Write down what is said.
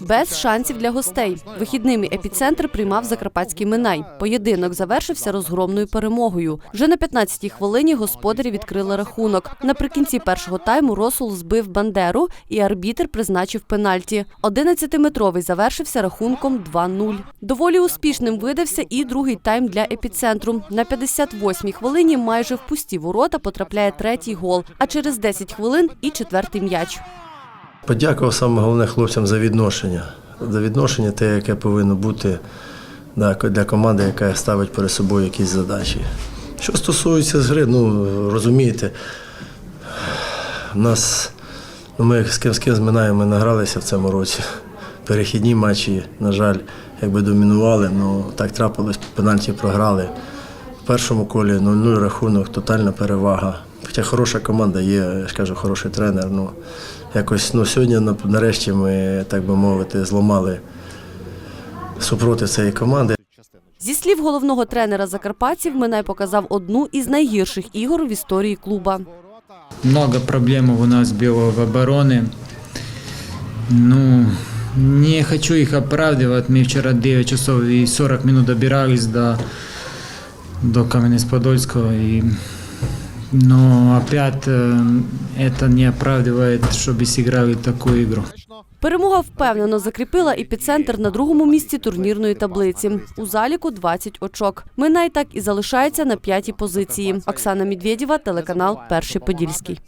Без шансів для гостей. Вихідними епіцентр приймав закарпатський Минай. Поєдинок завершився розгромною перемогою. Вже на 15-й хвилині господарі відкрили рахунок. Наприкінці першого тайму Росул збив Бандеру, і арбітр призначив пенальті. 11-метровий завершився рахунком 2-0. Доволі успішним видався і другий тайм для епіцентру. На 58-й хвилині майже в пусті ворота потрапляє третій гол, а через 10 хвилин і четвертий м'яч. Подякував саме головне хлопцям за відношення. За відношення те, яке повинно бути для команди, яка ставить перед собою якісь задачі. Що стосується з гри, ну розумієте, нас ну, ми з ким з ким зминаємо, ми награлися в цьому році. Перехідні матчі, на жаль, якби домінували, ну так трапилось, пенальті програли. В першому колі 0-0 рахунок, тотальна перевага. Хоча хороша команда є, я ж кажу, хороший тренер. Ну, якось ну, сьогодні на- нарешті ми, так би мовити, зламали супротив цієї команди. Зі слів головного тренера закарпатців, Минай показав одну із найгірших ігор в історії клуба. Много проблем у нас было в обороне. Ну, не хочу их оправдывать. Мы вчера 9 часов и 40 минут добирались до, до Каменец-Подольского. И, но опять э, это не оправдывает, чтобы сыграли такую игру. Перемога впевнено закріпила епіцентр на другому місці турнірної таблиці. У заліку 20 очок. Минай так і залишається на п'ятій позиції. Оксана Медведєва, телеканал Перший Подільський.